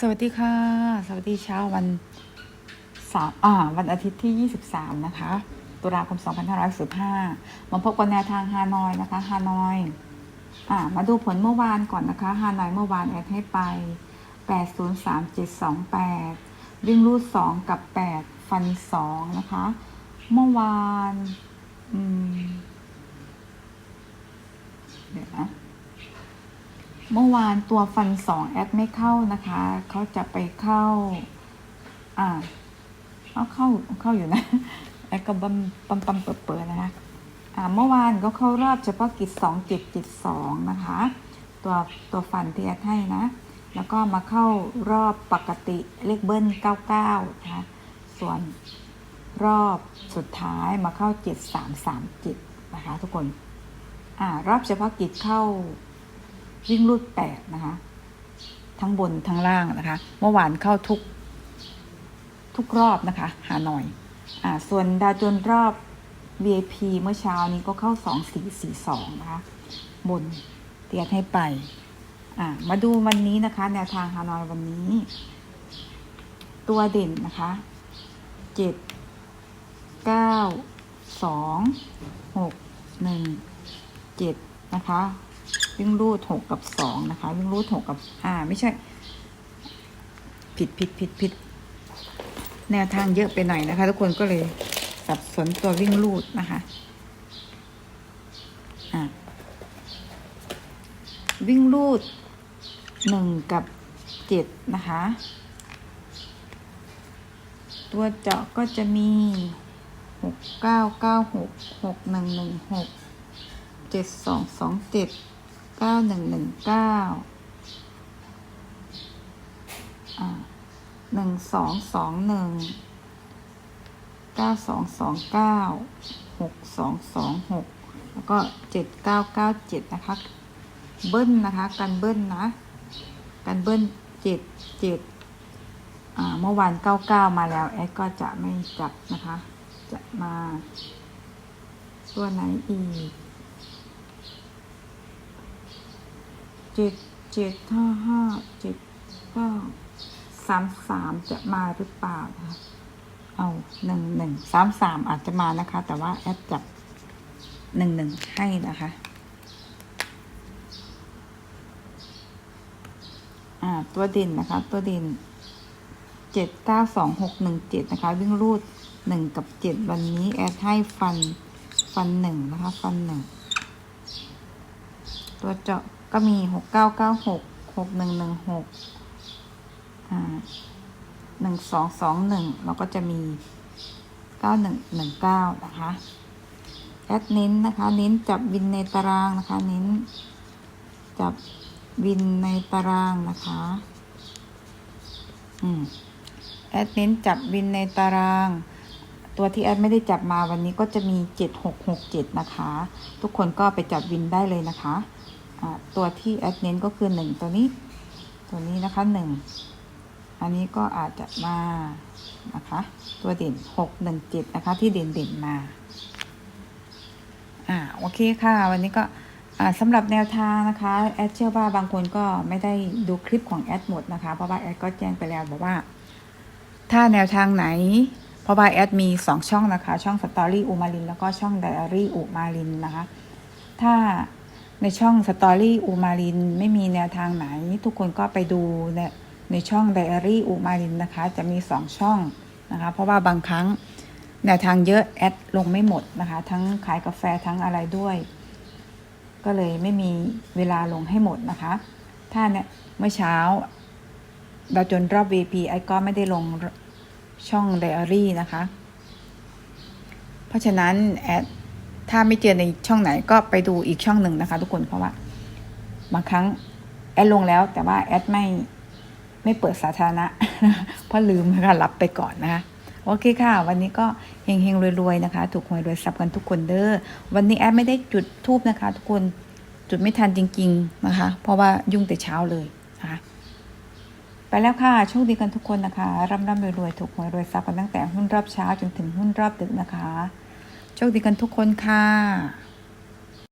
สวัสดีค่ะ สวัสดีเช้าวันสาร์อ่าวันอาทิตย์ที่ 23 นะคะ ตุลาคม 2515มาพบกันแนวทางฮานอยนะคะฮานอยอ่ามาดูผลเมื่อวานก่อนนะคะฮานอยเมื่อวานแอดให้ไป 803728 วิ่งรูด 2 กับ 8 ฟัน 2 นะคะ เมื่อวาน อืม เดี๋ยวนะ เมื่อวานตัวฟันสองแอดไม่เข้านะคะ เขาจะไปเข้า อ่าเขาเข้าเข้าอยู่นะแอดก็บัมปั๊มปั๊มเปิดเปิดนะคะอ่าเมื่อวานก็เข้ารอบเฉพาะกิจสองเจ็ดเจ็ดสองนะคะ ตัวตัวฟันที่แอดให้นะ แล้วก็มาเข้ารอบปกติเลขเบิ้ลเก้าเก้านะคะส่วนรอบสุดท้ายมาเข้าเจ็ดสามสามจ็ดนะคะ ทุกคนอ่ารอบเฉพาะกิจเข้า วิ่งรูดแปดนะคะ ทั้งบนทั้งล่างนะคะ เมื่อวานเข้าทุก ทุกรอบนะคะหาหน่อย อ่า ส่วนดาวจนรอบ VIP เมื่อเช้านี้ก็เข้าสองสี่สี่สองนะคะ บนเตียดให้ไป อ่า มาดูวันนี้นะคะ แนวทางฮานอยวันนี้ ตัวเด่นนะคะเจ็ดเก้าสองหกหนึ่งเจ็ดนะคะ วิ่งรูดหกกับสองนะคะ วิ่งรูดหกกับอ่าไม่ใช่ ผิดผิดผิดผิดแนวทางเยอะไปหน่อยนะคะ ทุกคนก็เลยสับสนตัววิ่งรูดนะคะอ่าวิ่งรูดหนึ่งกับเจ็ดนะคะ ตัวเจาะก็จะมีหกเก้าเก้าหกหกหนึ่งหนึ่งหกเจ็ดสองสองเจ็ด เก้าหนึ่งหนึ่งเก้าหนึ่งสองสองหนึ่งเก้าสองสองเก้าหกสองสองหกแล้วก็เจ็ดเก้าเก้าเจ็ดนะคะ เบิ้ลนะคะกันเบิ้ลนะกันเบิ้ลเจ็ดเจ็ดเมื่อวานเก้าเก้ามาแล้วแอดก็จะไม่จับนะคะ จะมาตัวไหนอีก เจ็ดเจ็ดห้าห้าเจ็ดเก้าสามสามจะมาหรือเปล่าคะเอาหนึ่งหนึ่งสามสามอาจจะมานะคะ แต่ว่าแอดจับหนึ่งหนึ่งให้นะคะอ่าตัวด่นนะคะ ตัวด่นเจ็ดเก้าสองหกหนึ่งเจ็ดนะคะ วิ่งรูดหนึ่งกับเจ็ดวันนี้แอดให้ฟันฟันหนึ่งนะคะ ฟันหนึ่งตัวเจาะ ก็มีหกเก้าเก้าหกหกหนึ่งหนึ่งหกอ่าหนึ่งสองสองหนึ่งเราก็จะมีเก้าหนึ่งหนึ่งเก้านะคะแอดเน้นนะคะ เน้นจับวินในตารางนะคะ เน้นจับวินในตารางนะคะ อืมแอดเน้นจับวินในตาราง ตัวที่แอดไม่ได้จับมาวันนี้ก็จะมีเจ็ดหกหกเจ็ดนะคะ ทุกคนก็ไปจับวินได้เลยนะคะ ตัวที่แอดเน้นก็คือหนึ่งตัวนี้ ตัวนี้นะคะหนึ่งอันนี้ก็อาจจะมานะคะ ตัวเด่นหกหนึ่งเจ็ดนะคะ ที่เด่นเด่นมา อ่าโอเคค่ะ วันนี้ก็สำหรับแนวทางนะคะแอดเชื่อว่าบางคนก็ไม่ได้ดูคลิปของแอดหมดนะคะ เพราะว่าแอดก็แจ้งไปแล้วบอกว่า ถ้าแนวทางไหน เพราะว่าแอดมีสองช่องนะคะ ช่องสตอรี่อูมารินแล้วก็ช่องไดอารี่อูมารินนะคะ ถ้า ในช่องสตอรี่อูมารินไม่มีแนวทางไหน ทุกคนก็ไปดูในในช่องไดอารี่อูมารินนะคะ จะมีสองช่องนะคะ เพราะว่าบางครั้งแนวทางเยอะแอดลงไม่หมดนะคะ ทั้งขายกาแฟทั้งอะไรด้วย ก็เลยไม่มีเวลาลงให้หมดนะคะ ถ้าเนี่ยเมื่อเช้าเราจนรอบ VP ไอก็ไม่ได้ลงช่องไดอารี่นะคะ เพราะฉะนั้นแอด ถ้าไม่เจอในช่องไหนก็ไปดูอีกช่องหนึ่งนะคะ ทุกคนเพราะว่าบางครั้งแอดลงแล้ว แต่ว่าแอดไม่ไม่เปิดสาธารณะเพราะลืมนะคะรับไปก่อนนะคะโอเคค่ะ วันนี้ก็เฮงๆรวยๆนะคะ ถูกหวยรวยซับกันทุกคนเด้อวันนี้แอดไม่ได้จุดทูบนะคะ ทุกคนจุดไม่ทันจริง ๆนะคะ เพราะว่ายุ่งแต่เช้าเลยนะคะไปแล้วค่ะโชคดีกันทุกคนนะคะร่ำร่ำรวยๆถูกหวยรวยซับกันตั้งแต่หุ้นรอบเช้าจนถึงหุ้นรอบดึกนะคะ โชคดีกันทุกคนค่ะ